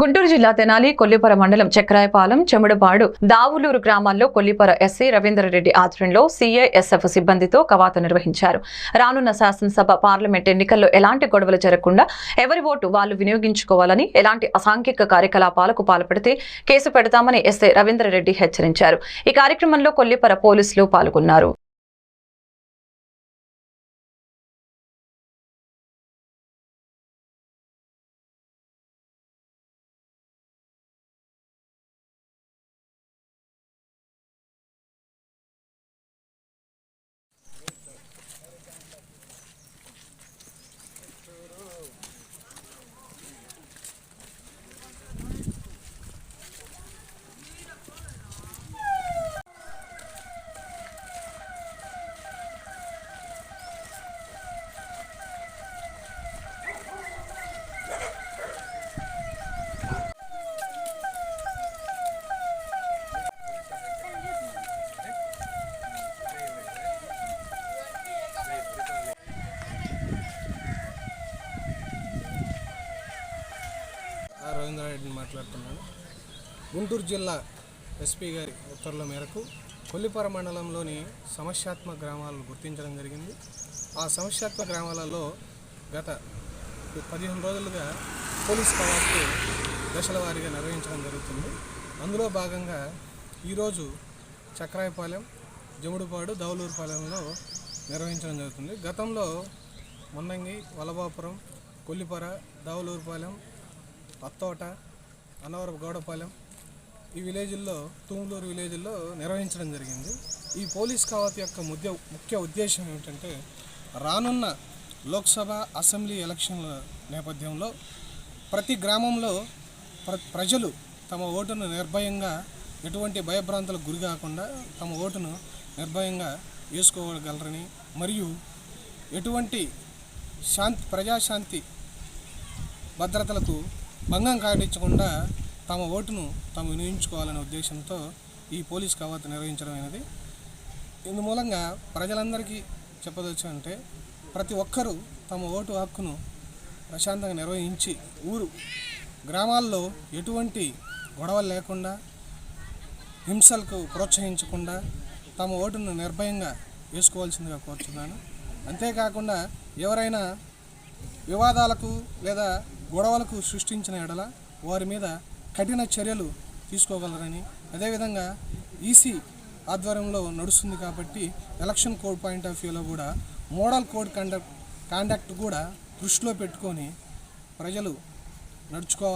గుంటూరు జిల్లా తెనాలి కొల్లిపర మండలం చక్రాయపాలెం చెముడుపాడు దావులూరు గ్రామాల్లో కొల్లిపర ఎస్సీ రవీందర్రెడ్డి ఆధ్వర్యంలో సీఏఎస్ఎఫ్ సిబ్బందితో కవాతు నిర్వహించారు. రానున్న శాసనసభ పార్లమెంట్ ఎన్నికల్లో ఎలాంటి గొడవలు జరగకుండా ఎవరి ఓటు వాళ్ళు వినియోగించుకోవాలని ఎలాంటి అసాంఘిక కార్యకలాపాలకు పాల్పడితే కేసు పెడతామని ఎస్ఐ రవీందర్రెడ్డి హెచ్చరించారు. ఈ కార్యక్రమంలో కొల్లిపర పోలీసులు పాల్గొన్నారు ఆ రవీంద్రారెడ్డిని మాట్లాడుతున్నాను. గుంటూరు జిల్లా ఎస్పీ గారి ఉత్తర్వుల మేరకు కొల్లిపర మండలంలోని సమస్యాత్మక గ్రామాలను గుర్తించడం జరిగింది. ఆ సమస్యాత్మక గ్రామాలలో గత పదిహేను రోజులుగా పోలీస్ కవాతు దశల వారీగా నిర్వహించడం జరుగుతుంది. అందులో భాగంగా ఈరోజు చక్రాయపాలెం జముడుపాడు దౌలూరుపాలెంలో నిర్వహించడం జరుగుతుంది. గతంలో ముందంగి వలభాపురం కొల్లిపర దౌలూరుపాలెం అత్తోట అన్నవరపు గౌడపాలెం ఈ విలేజ్ల్లో తుమ్లూరు విలేజ్ల్లో నిర్వహించడం జరిగింది. ఈ పోలీస్ కవాతు యొక్క ముద్య ముఖ్య ఉద్దేశం ఏమిటంటే రానున్న లోక్సభ అసెంబ్లీ ఎలక్షన్ల నేపథ్యంలో ప్రతి గ్రామంలో ప్ర ప్రజలు తమ ఓటును నిర్భయంగా ఎటువంటి భయభ్రాంతులకు గురి కాకుండా తమ ఓటును నిర్భయంగా వేసుకోగలరని మరియు ఎటువంటి శాంతి ప్రజాశాంతి భద్రతలకు భంగం కాడించకుండా తమ ఓటును తాము వినియోగించుకోవాలనే ఉద్దేశంతో ఈ పోలీస్ కవాతు నిర్వహించడం అనేది. ఇందు మూలంగా ప్రజలందరికీ చెప్పదచ్చు అంటే ప్రతి ఒక్కరూ తమ ఓటు హక్కును ప్రశాంతంగా నిర్వహించి ఊరు గ్రామాల్లో ఎటువంటి గొడవలు లేకుండా హింసలకు ప్రోత్సహించకుండా తమ ఓటును నిర్భయంగా వేసుకోవాల్సిందిగా కోరుతున్నాను అంతేకాకుండా ఎవరైనా వివాదాలకు లేదా గొడవలకు సృష్టించిన ఎడల వారి మీద కఠిన చర్యలు తీసుకోగలరని అదేవిధంగా ఈసీ ఆధ్వర్యంలో నడుస్తుంది కాబట్టి ఎలక్షన్ కోడ్ పాయింట్ ఆఫ్ వ్యూలో కూడా మోడల్ కోడ్ కండక్ట్ కాండక్ట్ కూడా దృష్టిలో పెట్టుకొని ప్రజలు నడుచుకోవాలి.